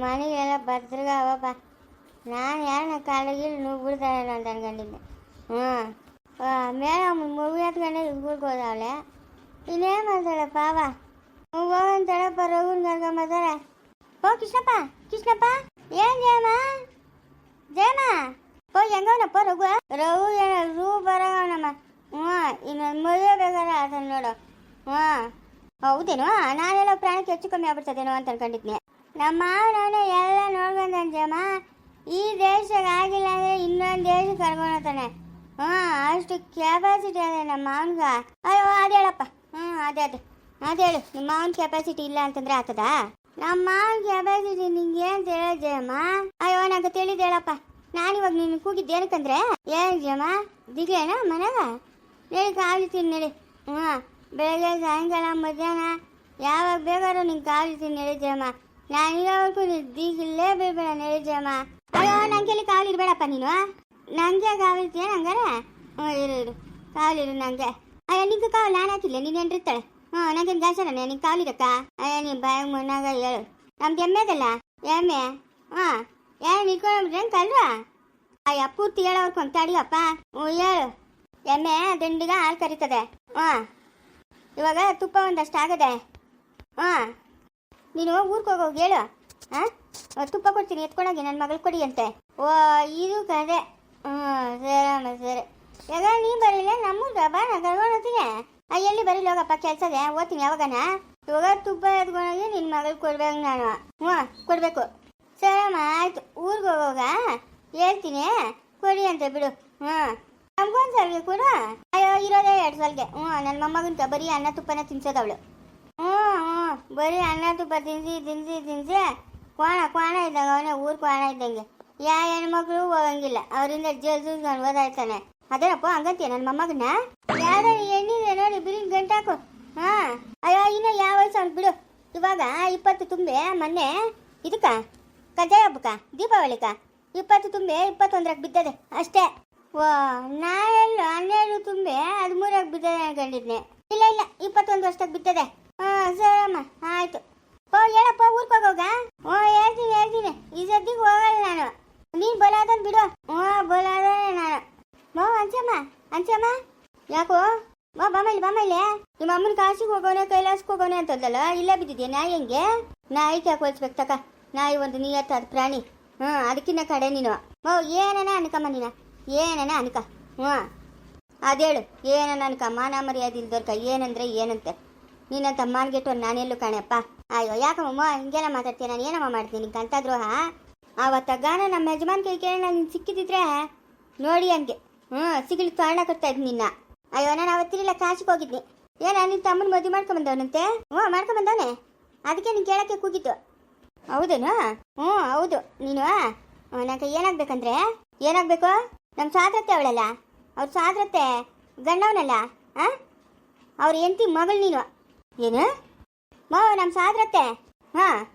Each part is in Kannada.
ಮನೆಗೆಲ್ಲ ಭದ್ರಗ ಅವಪ್ಪ ನಾನು ಯಾರನ್ನ ಕಾಲಿಗೆ ನೀವು ಬಿಡ್ತಾಳೆ ಅಂತ ಅನ್ಕೊಂಡಿದ್ದೆ ಹ್ಞೂ ಮೇಲೆ ಮಗು ಎತ್ಕೊಂಡೆ ಸ್ಕೂಲ್ಗೆ ಹೋದವಳೆ ಇನ್ನೇನು ಮಾಡ್ತಾಳೆ ಪಾವ ಹೋಗಂತಾಳೆ ರಘುನ್ ಕರ್ಕೊಂಬರ್ತಾಳೆ ಓ ಕೃಷ್ಣಪ್ಪ ಕೃಷ್ಣಪ್ಪ ಏನ್ ಜಯಮ್ಮ ಜಯಮ್ಮ ಓ ಹೆಂಗವನಪ್ಪ ರಘು ರಘು ಏನ ರೂ ಬರಗವನಮ್ಮ ಹ್ಞೂ ಇನ್ನೊಂದು ಮದುವೆ ಬೇಕಾದ್ರೆ ಅದನ್ನ ನೋಡು ಹ್ಞೂ ಹೌದೇನೋ ನಾನೆಲ್ಲ ಪ್ರಾಣಕ್ಕೆ ಹೆಚ್ಚು ಕಮ್ಮಿ ಆಗ್ಬಿಡ್ತದೇನೋ ಅಂತ ಅನ್ಕೊಂಡಿದ್ನೆ ನಮ್ಮ ಮಾವನವನೇ ಎಲ್ಲ ನೋಡ್ಕೊಂಡಂಜಮ್ಮ ಈ ದೇಶಕ್ಕೆ ಆಗಿಲ್ಲ ಅಂದ್ರೆ ಇನ್ನೊಂದು ದೇಶಕ್ಕೆ ಕರ್ಕೊಂಡು ಹೋಗ್ತಾನೆ. ಹ್ಞೂ ಅಷ್ಟು ಕೆಪಾಸಿಟಿ ಅದೇ ನಮ್ಮ ಮಾವನ್ಗ. ಅಯ್ಯೋ, ಅದು ಹೇಳಪ್ಪ. ಹ್ಞೂ ಅದೇ ಅದೇ. ಅದೇ ಹೇಳು. ನಿಮ್ಮ ಮಾವನ ಕೆಪಾಸಿಟಿ ಇಲ್ಲ ಅಂತಂದ್ರೆ ಆತದ? ನಮ್ಮ ಮಾವನ ಕೆಪಾಸಿಟಿ ನಿಂಗೆ ಏನು ತಿಳಿದಮ್ಮ ಅಯ್ಯೋ, ನಂಗೆ ತಿಳಿದು ಹೇಳಪ್ಪ. ನಾನಿವಾಗ ನೀನು ಕೂಗಿದ್ದು ಏನಕ್ಕಂದ್ರೆ ಏನು ಜಮ್ಮ ದಿಗ್ಲೇನ ಮನೆಗ? ಹೇಳಿ ಕಾಲಿತೀನಿ ನಡಿ ಹ್ಞೂ ಬೆಳಗ್ಗೆ ಸಾಯಂಕಾಲ ಮಧ್ಯಾಹ್ನ ಯಾವಾಗ ಬೇಕಾದ್ರೂ ನಿಂಗೆ ಕಾಲಿತೀನಿ ನಡಿಜಮ್ಮ ನಾನು ಇರೋವರೆಗೂ ನೀನು ದಿಗಿಲ್ಲೇ ಬೀಳ್ಬೇಡ ನಡಿಜಮ್ಮ ಅಯ್ಯೋ ನಂಗೆ ಕಾಲಿರ್ಬೇಡಪ್ಪ ನೀನು ನಂಗೆ ಕಾವಿರ್ತೀಯ ನಂಗಾರೆ ಹ್ಞೂ ಇರು ಇರು ಕಾಲಿರು ನಂಗೆ ಅಯ್ಯೋ ನಿಂಗೆ ಕಾವಲು ನಾನು ಹಾಕಿಲ್ಲ ನೀನು ಏನ್ರಿರ್ತಾಳೆ ಹ್ಞೂ ನಂಗೇನು ಗಾಸನ ನಿಂಗೆ ಕಾಲಿರಕ್ಕ ಅಯ್ಯ ನೀನು ಬಾಯಾಗ ಮುನ್ನಾಗ ಹೇಳು ನಮ್ದು ಎಮ್ಮೆದಲ್ಲ ಎಮ್ಮೆ ಹಾಂ ಏನು ನಿಂತ್ಕೊಂಡ್ಬಿಟ್ರೆ ಕಲ್ವಾ ಅಯ್ಯ ಪೂರ್ತಿ ಹೇಳೋರ್ಕೊಂಡು ತಡಿಯಪ್ಪ ಹ್ಞೂ ಹೇಳು ಎಮ್ಮೆ ದಂಡಿಗ ಹಾಲು ಕರಿತದೆ ಹಾಂ ಇವಾಗ ತುಪ್ಪ ಒಂದಷ್ಟು ಆಗದೆ ಹಾಂ ನೀನು ಊರಿಗೆ ಹೋಗೋಗಿ ಹೇಳು. ಹಾಂ ತುಪ್ಪ ಕೊಡ್ತೀನಿ ಎತ್ಕೊಂಡೋಗಿ ನನ್ನ ಮಗಳು ಕೊಡಿ ಅಂತೆ ಓ ಇದು ಕದೆ. ಹ್ಞೂ ಸರಮ್ಮ ಸರಿ. ಈಗ ನೀ ಬರೀಲ್ಲ ನಮ್ಮ ಬಾ ನಾ ಕರ್ಕೊಂಡು ಹೋಗ್ತೀನಿ. ಆ, ಎಲ್ಲಿ ಬರೀಲಿ? ಹೋಗಪ್ಪ ಕೆಲ್ಸದೆ ಓದ್ತೀನಿ ಯಾವಾಗನ? ಇವಾಗ ತುಪ್ಪ ಎತ್ಕೊಂಡೋಗಿ ನಿನ್ನ ಮಗಳು ಕೊಡ್ಬೇಕು ನಾನು. ಹ್ಞೂ ಕೊಡಬೇಕು. ಸರಮ್ಮ ಆಯ್ತು. ಊರಿಗೆ ಹೋಗೋಗ ಹೇಳ್ತೀನಿ. ಕೊಡಿ ಅಂತ ಬಿಡು. ಹ್ಞೂ ನಮ್ಗೊಂದು ಸಲ್ಗೆ ಕೊಡು. ಅಯ್ಯೋ ಇರೋದೇ ಎರಡು ಸಲ್ಗೆ. ಹ್ಞೂ ನನ್ನ ಮೊಮ್ಮಗಂತ ಬರೀ ಅನ್ನ ತುಪ್ಪನ ತಿನ್ಸೋದವಳು ಹ್ಞೂ ಹ್ಞೂ ಬರೀ ಅನ್ನ ತುಪ್ಪ ತಿನ್ಸಿ ತಿನ್ಸಿ ತಿನ್ಸಿ ಕೋಣ ಕ್ವಾಣ ಇದ್ದಂಗೆ ಅವನೇ, ಊರು ಕೋಣ ಇದ್ದಂಗೆ. ಯಾ ಹೆಣ್ಮಕ್ಳು ಹೋಗಂಗಿಲ್ಲ. ಅವರಿಂದ ಜೇಲ್ ಸುಸ್ಕೊಂಡು ಓದಾಯ್ತಾನೆ. ಅದೇನಪ್ಪ, ಹಂಗಂತೀಯ ನನ್ನ ಮೊಮ್ಮಗನ? ಯಾವ್ದಾರು ಹೆಣ್ಣಿದೆ ನೋಡಿ ಬಿರಿನ್ ಗಂಟಾಕು ಹಾ. ಅಯ್ಯೋ, ಇನ್ನು ಯಾವ ವಯಸ್ಸು ಅವ್ನು ಬಿಡು. ಇವಾಗ ಇಪ್ಪತ್ತು ತುಂಬೆ, ಮೊನ್ನೆ ಇದಕ್ಕ, ಕಜ್ಜಾಯ ಹಬ್ಬಕ್ಕ, ದೀಪಾವಳಿಕ. ಇಪ್ಪತ್ತು ತುಂಬೆ ಇಪ್ಪತ್ತೊಂದರಕ್ಕೆ ಬಿದ್ದದೆ, ಅಷ್ಟೇ. ಓ ನಾಳೆಲ್ಲ ಹನ್ನೆರಡು ತುಂಬೆ ಹದಿಮೂರಕ್ಕೆ ಬಿದ್ದದೆ ಅನ್ಕೊಂಡಿದ್ನೆ. ಇಲ್ಲ ಇಲ್ಲ, ಇಪ್ಪತ್ತೊಂದು ವರ್ಷಕ್ಕೆ ಬಿದ್ದದೆ. ಹಾಂ ಸರಮ್ಮ ಆಯ್ತು. ಓ, ಹೇಳಪ್ಪ, ಊರ್ಗೆ ಹೋಗೋಗ ಓ, ಹೇಳ್ತೀನಿ ಹೇಳ್ತೀನಿ. ಈ ಸದ್ಯಕ್ಕೆ ಹೋಗಲ್ಲ ನಾನು. ನೀನು ಬಲಾದನ್ ಬಿಡು. ಓ, ಬಲಾದನೆ ನಾನು. ಮೋ ಅಂಚಮ್ಮ ಅಂಚಮ್ಮ ಯಾಕೋ? ಬಾ ಬಾಮಲ್ಲಿ ಬಾಮಲ್ಲಿ ನಿಮ್ಮ ಅಮ್ಮನ ಕಾಶಿಗೆ ಹೋಗೋನೆ ಕೈಲಾಸಕ್ಕೆ ಹೋಗೋನೆ ಅಂತಂದಲ್ಲ? ಇಲ್ಲೇ ಬಿದ್ದಿದ್ಯಾ ನಾಯಿ ಹೆಂಗೆ? ನಾಯಿಗೆ ಯಾಕೆ ಹೋಲ್ಸ್ಬೇಕು ತಕ. ನಾಯಿ ಒಂದು ನೀಯತ್ತಾದ ಪ್ರಾಣಿ. ಹ್ಞೂ, ಅದಕ್ಕಿನ್ನ ಕಡೆ ನೀನು. ಓ, ಏನನ ಅನ್ಕಮ್ಮ ನೀನ? ಏನನ ಅನ್ಕ? ಹ್ಞೂ. ಅದೇಳು, ಏನನ ಅನ್ಕ ಮಾನ ಮರ್ಯಾದೆ ಇಲ್ದೋರ್ಕ ಏನಂದ್ರೆ ಏನಂತೆ? ನಿನ್ನಂತ ಮಾನ್ಗೆಟ್ಟು ನಾನೆಲ್ಲೂ ಕಾಣಪ್ಪ. ಅಯ್ಯೋ, ಯಾಕಮ್ಮ ಹಿಂಗೆಲ್ಲ ಮಾತಾಡ್ತೀಯ? ನಾನು ಏನಮ್ಮ ಮಾಡ್ತೀನಿ ನಿಂಗೆ ಅಂತ ದ್ರೋಹ ಆವತ್ತಾಗಾನ ನಮ್ಮ ಯಜಮಾನ್ ಕೈ ಕೇಳಿ ನಾನು ಸಿಕ್ಕಿದ್ರೆ ನೋಡಿ ಹಂಗೆ. ಹ್ಞೂ ಸಿಗ್ಲಿಕ್ಕೆ ಕಾರಣ ಕೊಡ್ತಾ ಇದ್ ನಿನ್ನ. ಅಯ್ಯೋ, ನಾನು ಅವತ್ತಿರಲಿಲ್ಲ ಕಾಶಿಗೆ ಹೋಗಿದ್ನಿ. ಏನ ನಿನ್ನ ತಮ್ಮನ ಮದುವೆ ಮಾಡ್ಕೊಂಬಂದವನಂತೆ? ಹ್ಞೂ ಮಾಡ್ಕೊಂಬಂದವನೆ. ಅದಕ್ಕೆ ನೀನು ಕೇಳಕ್ಕೆ ಕೂಗಿತ್ತು ಹೌದೇನು? ಹ್ಞೂ ಹೌದು. ನೀನು ನನಗೆ ಏನಾಗಬೇಕಂದ್ರೆ, ಏನಾಗಬೇಕು? ನಮ್ಮ ಸಾದ್ರತೆ ಅವಳಲ್ಲ? ಅವ್ರ ಸಾದ್ರತೆ ಗಂಡವನಲ್ಲ ಹಾಂ ಅವ್ರ ಎಂತಿ ಮಗಳು ನೀನು. ಏನು? ಮಾವು ನಮ್ಮ ಸಾದ್ರತೆ ಹಾಂ.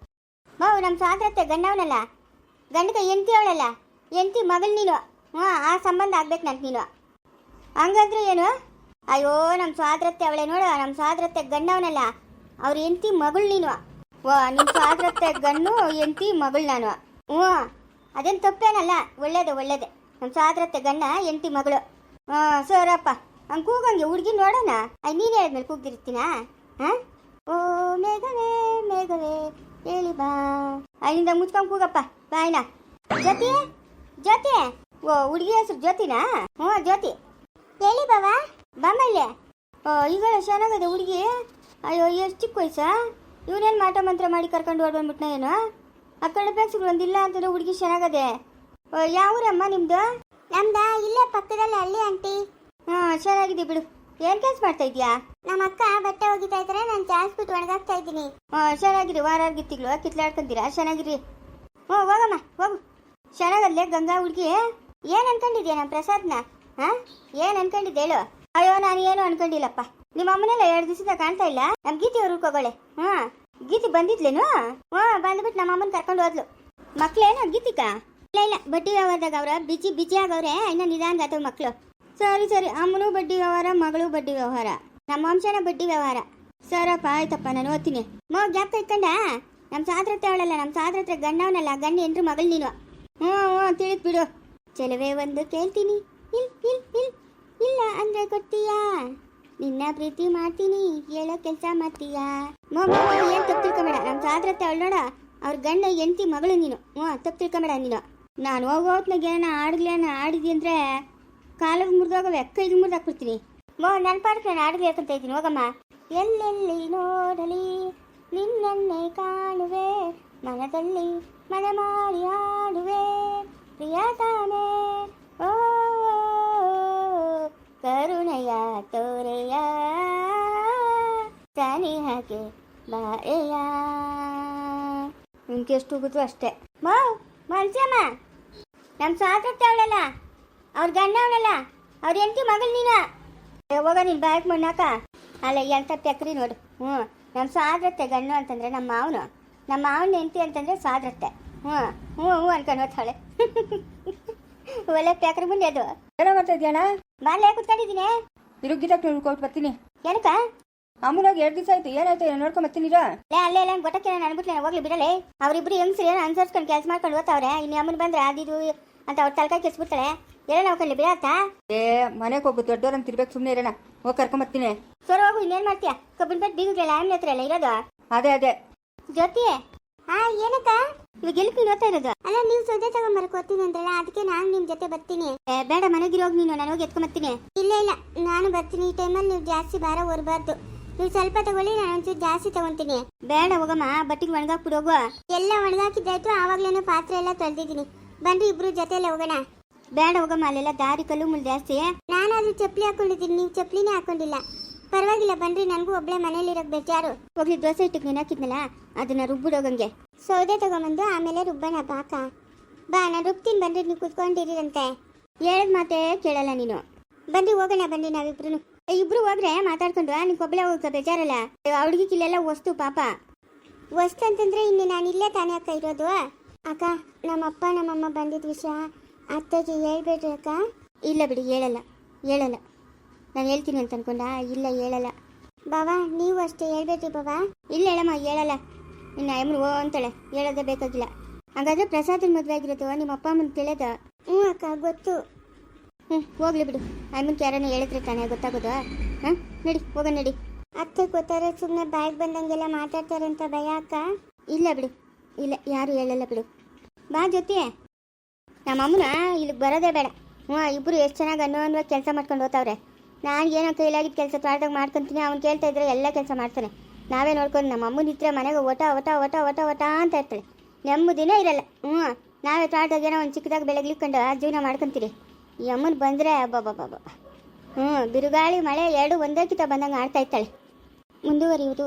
ಮಾವು ನಮ್ಮ ಸಾದ್ರತೆ ಗಂಡವನಲ್ಲ. ಗಂಡಕ ಎಂತಿ ಅವಳಲ್ಲ. ಎಂತಿ ಮಗಳು ನೀನು. ಹಾಂ, ಆ ಸಂಬಂಧ ಆಗ್ಬೇಕು ನಂಗೆ ನೀನು. ಹಂಗಂದ್ರೆ ಏನು? ಅಯ್ಯೋ ನಮ್ಮ ಸ್ವಾದ್ರತೆ ಅವಳೆ ನೋಡು. ನಮ್ಮ ಸ್ವಾದ್ರತೆ ಗಂಡವನಲ್ಲ. ಅವ್ರ ಎಂತಿ ಮಗಳು ನೀನು. ಓ ನಿಮ್ಮ ಸ್ವಾದ್ರತೆ ಗಂಡು ಎಂತಿ ಮಗಳು ನಾನು. ಹ್ಞೂ. ಅದೇನು ತಪ್ಪೇನಲ್ಲ. ಒಳ್ಳೇದೆ ಒಳ್ಳೇದೆ. ನಮ್ಮ ಸ್ವಾದ್ರತೆ ಗಂಡ ಎಂತಿ ಮಗಳು. ಹಾಂ, ಸರಪ್ಪ. ಹಂಗೆ ಕೂಗಂಗೆ ಹುಡುಗಿ ನೋಡೋಣ? ಅಯ್ಯ ನೀನು ಹೇಳಿದ್ಮೇಲೆ ಕೂಗ್ದಿರ್ತೀನಾ? ಹಾಂ ಓ ಮೇಘವೇ ಮೇಘವೇ ಹೇಳಿ ಬಾ. ಅಲ್ಲಿಂದ ಮುಚ್ಕೊಂಡು ಕೂಗಪ್ಪ ಬಾಯ್ನ. ಜ್ಯೋತಿ ಜ್ಯೋತಿ. ಓ ಹುಡುಗಿ ಹೆಸರು ಜ್ಯೋತಿನಾ? ಹ್ಞೂ ಜ್ಯೋತಿ. ಹೇಳಿ ಬಾವಾ ಬಾಮಲ್ಲೆ ಓ ಈಗ ಚೆನ್ನಾಗದೆ ಹುಡುಗಿ. ಅಯ್ಯೋ ಎಷ್ಟು ಚಿಕ್ಕ ವಯಸ್ಸ? ಇವನೇನು ಮಾಟ ಮಂತ್ರ ಮಾಡಿ ಕರ್ಕೊಂಡು ಹೊಡ್ಬಂದ್ಬಿಟ್ನ ಏನು? ಆ ಕಡೆ ಬೇಕ್ಸಿಗಳು ಒಂದಿಲ್ಲ ಅಂತಂದ್ರೆ ಹುಡುಗಿ ಚೆನ್ನಾಗದೆ ಓ ಯಾವ ಊರಮ್ಮ ನಿಮ್ದು? ನಮ್ದ ಇಲ್ಲೇ ಪಕ್ಕದಲ್ಲಿ ಹಳ್ಳಿ ಆಂಟಿ. ಹ್ಞೂ ಚೆನ್ನಾಗಿದೆ ಬಿಡು. ಏನ್ ಕೆಲಸ ಮಾಡ್ತಾ ಇದೀಯಾ? ನಮ್ಮ ಅಕ್ಕ ಬಟ್ಟೆ ಒಗಿತಾ ಇದ್ರೆ ನಾನು ಚಾನ್ಸ್ ಬಿಟ್ಟು ಒಣಗಾಕ್ತಾ ಇದ್ದೀನಿ. ಚೆನ್ನಾಗಿರಿ ವಾರ ಗಿತ್ತಿಗಳು ಕಿತ್ಲಾಡ್ಕೊಂತೀರಾ ಚೆನ್ನಾಗಿರಿ ಓ ಹೋಗಮ್ಮ ಹೋಗು. ಚೆನ್ನಾಗಲ್ಲೇ ಗಂಗಾ ಹುಡುಗಿ. ಏನ್ ಅನ್ಕೊಂಡಿದ್ಯಾ ನಮ್ಮ ಪ್ರಸಾದ್ನ? ಹಾ? ಏನ್ ಅನ್ಕೊಂಡಿದ್ದೆ ಹೇಳು. ಅಯ್ಯೋ ನಾನು ಏನು ಅನ್ಕೊಂಡಿಲ್ಲಪ್ಪ. ನಿಮ್ಮ ಅಮ್ಮನೆಲ್ಲ ಎರಡು ದಿವಸದ ಕಾಣ್ತಾ ಇಲ್ಲ? ನಮ್ ಗೀತಿ ಅವ್ರ ಹೋಗೋಳೆ ಹಾ? ಗೀತಿ ಬಂದಿದ್ಲೇನು? ಹಾ ಬಂದ್ಬಿಟ್ಟು ನಮ್ಮ ಅಮ್ಮನ ಕರ್ಕೊಂಡು ಹೋದ್ಲು. ಏನು ಗೀತಿಕಾ? ಇಲ್ಲ ಇಲ್ಲ ಬಡ್ಡಿ ವ್ಯವಹಾರದಾಗ ಅವ್ರ ಬಿಜಿ ಬಿಜಿ ಆಗವ್ರೆ ಇನ್ನ ನಿಧಾನ ಆತವ್ ಮಕ್ಳು. ಸರಿ ಸರಿ. ಅಮ್ಮನೂ ಬಡ್ಡಿ ವ್ಯವಹಾರ, ಮಗಳು ಬಡ್ಡಿ ವ್ಯವಹಾರ. ನಮ್ಮ ವಂಶನ ಬಡ್ಡಿ ವ್ಯವಹಾರ. ಸರಪ್ಪ, ಆಯ್ತಪ್ಪ, ನಾನು ಓದ್ತೀನಿ. ಮೋ, ಗ್ಯಾಪ್ ಇಟ್ಕೊಂಡ ನಮ್ಮ ಸಾದ್ರತೆ ಅವಳಲ್ಲ ನಮ್ಮ ಸಾದ್ರತೆ ಗಂಡವನಲ್ಲ, ಗಂಡ ಎಂದ್ರು ಮಗಳು ನೀನು. ಹ್ಞೂ ಹ್ಞೂ, ತಿಳಿದ್ ಬಿಡು. ಚೆಲುವೆ ಒಂದು ಕೇಳ್ತೀನಿ. ಇಲ್ ಇಲ್ ಇಲ್, ಇಲ್ಲ ಅಂದ್ರೆ ಕೊಡ್ತೀಯಾ? ನಿನ್ನ ಪ್ರೀತಿ ಮಾಡ್ತೀನಿ, ಹೇಳೋ ಕೆಲಸ ಮಾಡ್ತೀಯಾ? ಮೋ ಏನ್ ತಪ್ಪು ತಿಳ್ಕೊಬೇಡ. ನಮ್ಮ ಸಾದ್ರತೆ ಅವಳು ನೋಡ. ಅವ್ರ ಗಂಡ ಎಂತಿ ಮಗಳು ನೀನು. ಹ್ಞೂ, ತಪ್ಪು ತಿಳ್ಕೊಬೇಡ ನೀನು. ನಾನು ಹೋಗೋತ್ನಾಗ ಏನೋ ಆಡ್ಗ್ಲೇನ ಆಡಿದಿ ಅಂದ್ರೆ ಕಾಲಿಗೆ ಮುರಿದೋಗವೆ ಕೈಗೆ ಮುರಿದಾಕ್ಬಿಡ್ತೀನಿ ಮೋ ನನ್ನ ಪಾಡಕ್ಕೆ ನಾನು ಆಡ್ಗ್ಲಿ ಅಂತ ಇದ್ದೀನಿ, ಹೋಗಮ್ಮ. ಎಲ್ಲೆಲ್ಲಿ ನೋಡಲಿ, ನಿನ್ನನ್ನೇ ಕಾಣುವೆ. ಮನದಲ್ಲಿ ಮನೆ ಮಾಡಿ ಆಡುವೆ ಪ್ರಿಯತಾನೆ ಓ, ಕರುಣೆಯ ತೋರೆಯ. ಸನಿಹಕ್ಕೆ ಬಾರೆಯ ನಿಮ್ಗೆ ಎಷ್ಟು ಹೋಗುತ್ತೋ ಅಷ್ಟೇ. ಮೋ ಮನ್ಸಮ್ಮ ನಮ್ಮ ಸ್ವಾತಂತ್ರ್ಯ ಅವಳಲ್ಲ. ಅವ್ರ ಗಂಡ ಅವನಲ್ಲ ಅವ್ರ ಹೆಂಡತಿ ಮಗಳು ನೀನ. ಯಾವಾಗ ನೀನ್ ನೀನು ಬ್ಯಾಗ್ ಮಣ್ಣಾಕ ಅಲ್ಲ ಎಂತ ತೆಕ್ರಿ ನೋಡು. ಹ್ಞೂ ನಮ್ಮ ಸಾದ್ರತೆ ಗಂಡು ಅಂತಂದ್ರೆ ನಮ್ಮ ಮಾವನು. ನಮ್ಮ ಮಾವನ ಹೆಂಡತಿ ಅಂತಂದ್ರೆ ಸಾದ್ರತೆ ಹ್ಞೂ ಹ್ಞೂ ಹ್ಞೂ ಅನ್ಕೊಂಡು ಹೋಗ್ತಾಳೆ. ಒಳ್ಳೆ ಪ್ಯಾಕ್ರಿ ಮುಂದೆ ಅದು. ಏನೋ ಮಾಡ್ತಾ ಇದೆಯಣ್ಣ ಬಾಲ್ಯ ಕುತ್ಕೊಂಡಿದ್ದೀನಿ. ಬರ್ತೀನಿ. ಏನಕ್ಕ? ಅಮ್ಮನಾಗ ಎರಡು ದಿವಸ ಆಯ್ತು ಏನಾಯ್ತು? ಏನೋ ನೋಡ್ಕೊಂಡ್ ಬರ್ತೀನಿರಾ ಲೇ ಅಲ್ಲೇ ಅಲ್ಲೇ ಗೊತ್ತಕ್ಕೆ ನಾನು ಅನ್ಬಿಟ್ಲೆ ಹೋಗ್ಲಿ ಬಿಡಲೆ. ಅವ್ರಿಬ್ರು ಹೆಂಗ್ಸ್ರಿ ಏನೋ ಅನ್ಸರ್ಸ್ಕೊಂಡು ಕೆಲಸ ಮಾಡ್ಕೊಂಡು ಓದ್ತಾವ್ರೆ. ಇನ್ನು ಅಮ್ಮನ ಬಂದ್ರೆ ಅದಿದು ಅಂತ ಅವ್ರ ತಲೆಕಾಯಿ ಕೆಸ್ಬಿಡ್ತಾಳೆ. ಎಲ್ಲ ನಾವು ಕಲ್ಲಿ ಬಿಡತ್ತ ಏ ಮನೆಗೆ ಹೋಗು ದೊಡ್ಡವ್ರನ್ನ ತಿರ್ಬೇಕು ಸುಮ್ಮನೆ ಇರೋಣ. ಹೋಗಿ ಕರ್ಕೊಂಡ್ ಬರ್ತೀನಿ. ಸರ್ ಹೋಗು ಇನ್ನೇನ್ ಮಾಡ್ತೀಯ? ಕಬ್ಬಿನ ಬಟ್ ಬೀಗಗಳ ಆಮ್ಲೆ ಹತ್ರ ಎಲ್ಲ ಇರೋದು? ಅದೇ ಅದೇ. ಜೊತೆ ಹಾ ಏನಕ್ಕ? ಇವಾಗ ಎಲ್ಲಿ ಓದ್ತಾ ಇರೋದು? ಅಲ್ಲ ನೀವು ಸೌದೆ ತಗೊಂಬರಕ್ ಓದ್ತೀನಿ ಅಂದ್ರಲ್ಲ ಅದಕ್ಕೆ ನಾನು ನಿಮ್ ಜೊತೆ ಬರ್ತೀನಿ. ಬೇಡ ಮನೆಗೆ ಹೋಗಿ ನೀನು ನಾನು ಹೋಗಿ ಎತ್ಕೊಂಬರ್ತೀನಿ ಇಲ್ಲ ಇಲ್ಲ ನಾನು ಬರ್ತೀನಿ. ಈ ಟೈಮಲ್ಲಿ ನೀವು ಜಾಸ್ತಿ ಭಾರ ಹೊರಬಾರ್ದು ನೀವು ಸ್ವಲ್ಪ ತಗೊಳ್ಳಿ ನಾನು ಒಂಚೂರು ಜಾಸ್ತಿ ತಗೊಂತೀನಿ. ಬೇಡ ಹೋಗಮ್ಮ ಬಟ್ಟಿಗೆ ಒಣಗಾಕ್ಬಿಡು ಹೋಗುವ ಎಲ್ಲ ಒಣಗಾಕಿದ್ದಾಯ್ತು ಆವಾಗ್ಲೇನೆ ಪಾತ್ರೆ ಎಲ್ಲ ತೊಳೆದಿದ್ದೀನಿ. ಬನ್ರಿ ಇಬ್ರು ಜೊತೆಲೆ ಹೋಗೋಣ. ಬೇಡ ಹೋಗಮ್ಮ ಅಲ್ಲೆಲ್ಲ ದಾರಿ ಕಲ್ಲು ಮುಳ್ಳು ಜಾಸ್ತಿ. ನಾನಾದ್ರೂ ಚಪ್ಪಲಿ ಹಾಕೊಂಡಿದ್ದೀನಿ ನೀವು ಚಪ್ಪಲಿನೇ ಹಾಕೊಂಡಿಲ್ಲ. ಪರವಾಗಿಲ್ಲ ಬನ್ರಿ ನನಗೂ ಒಬ್ಳೆ ಮನೇಲಿ ಇರೋಕ್ಕೆ ಬೇಜಾರು. ಹೋಗ್ಲಿ ದೋಸೆ ಇಟ್ಟಿಗೆ ನೀನು ಹಾಕಿದ್ನಲ್ಲ ಅದನ್ನ ರುಬ್ಬಿಡೋಗಂಗೆ ಸೌದೆ ತಗೊಂಬಂದು ಆಮೇಲೆ ರುಬ್ಬಣ ಬಾಕ ಬಾ ನಾನು ರುಬ್ತೀನಿ ಬನ್ರಿ ನೀವು ಕುತ್ಕೊಂಡಿರಂತೆ ಹೇಳಿದ ಮಾತೇ ಕೇಳಲ್ಲ ನೀನು. ಬನ್ರಿ ಹೋಗೋಣ ಬನ್ನಿ ನಾವಿಬ್ರು ಇಬ್ರು ಹೋಗ್ರೆ ಮಾತಾಡ್ಕೊಂಡು ನಿನ್ ಒಬ್ಳೆ ಹೋಗಕ್ಕೆ ಬೇಜಾರಲ್ಲ? ಆ ಹುಡುಗಿಗೆ ಇಲ್ಲೆಲ್ಲ ವಸ್ತು ಪಾಪ. ವಸ್ತು ಅಂತಂದ್ರೆ ಇನ್ನು ನಾನು ಇಲ್ಲೇ ತಾನೇ ಅಕ್ಕ ಇರೋದು. ಅಕ್ಕ ನಮ್ಮಪ್ಪ ನಮ್ಮಮ್ಮ ಬಂದಿದ್ದ ವಿಷಯ. ಅತ್ತೆಗೆ ಹೇಳ್ಬೇಡ್ರಿ ಅಕ್ಕ ಇಲ್ಲ ಬಿಡಿ, ಹೇಳಲ್ಲ ಹೇಳಲ್ಲ. ನಾನು ಹೇಳ್ತೀನಿ ಅಂತ ಅನ್ಕೊಂಡ, ಇಲ್ಲ, ಹೇಳಲ್ಲ. ಬಾವಾ, ನೀವು ಅಷ್ಟೇ ಹೇಳ್ಬೇಡ್ರಿ ಬಾವಾ. ಇಲ್ಲ, ಹೇಳಮ್ಮ, ಹೇಳಲ್ಲ. ಇನ್ನು ಅಮ್ಮನ ಓ ಅಂತಾಳೆ, ಹೇಳೋದೇ ಬೇಕಾಗಿಲ್ಲ. ಹಾಗಾದ್ರೆ ಪ್ರಸಾದನ ಮದುವೆ ಆಗಿರೋದು ನಿಮ್ಮ ಅಪ್ಪ ಅಮ್ಮನ ತಿಳಿದ? ಹ್ಞೂ ಅಕ್ಕ, ಗೊತ್ತು. ಹ್ಞೂ ಹೋಗ್ಲಿ ಬಿಡು. ಅಮ್ಮನ ಯಾರನ್ನ ಹೇಳಿದ್ರೆ ತಾನೇ ಗೊತ್ತಾಗೋದು ಹಾಂ? ನಡಿ ಹೋಗ ನಡಿ. ಅತ್ತೆ ಗೊತ್ತಾರೆ ಸುಮ್ಮನೆ ಬ್ಯಾಗ್ ಬಂದಂಗೆಲ್ಲ ಮಾತಾಡ್ತಾರೆ ಅಂತ ಭಯ, ಅಕ್ಕ? ಇಲ್ಲ ಬಿಡು. ಇಲ್ಲ, ಯಾರು ಹೇಳಲ್ಲ ಬಿಡು. ಬಾ ಜೊತೆ ನಮ್ಮ ಅಮ್ಮನ ಇಲ್ಲಿಗೆ ಬರೋದೇ ಬೇಡ. ಹ್ಞೂ ಇಬ್ಬರು ಎಷ್ಟು ಚೆನ್ನಾಗಿ ಅನ್ನೋ ಕೆಲಸ ಮಾಡ್ಕೊಂಡು ಹೋಗ್ತಾವ್ರೆ. ನಾನು ಏನೋ ಕೈಲಾಗಿದ್ದ ಕೆಲಸ ತ್ವಾಟದಾಗ ಮಾಡ್ಕೊಂತೀನಿ, ಅವ್ನು ಕೇಳ್ತಾ ಇದ್ರೆ ಎಲ್ಲ ಕೆಲಸ ಮಾಡ್ತಾನೆ. ನಾವೇ ನೋಡ್ಕೊಂಡು ನಮ್ಮ ಅಮ್ಮನ ಇದ್ರೆ ಮನೆಗೆ ಒಟ ಒಟ ಒಟ ಒಟ ಒಟ ಅಂತ ಇರ್ತಾಳೆ. ನೆಮ್ಮದಿನೇ ಇರಲ್ಲ. ಹ್ಞೂ ನಾವೇ ತ್ವಾಟದಾಗ ಏನೋ ಒಂದು ಚಿಕ್ಕದಾಗ ಬೆಳಗ್ಲಿಕ್ಕೊಂಡು ಜೀವನ ಮಾಡ್ಕೊತೀರಿ. ಈ ಅಮ್ಮನ ಬಂದರೆ ಬಾಬಾ ಹ್ಞೂ ಬಿರುಗಾಳಿ, ಮಳೆ ಎರಡು ಒಂದಕ್ಕಿಂತ ಕಿತ ಬಂದಂಗೆ ಆಡ್ತಾ ಇರ್ತಾಳೆ. ಮುಂದುವರಿಯುವುದು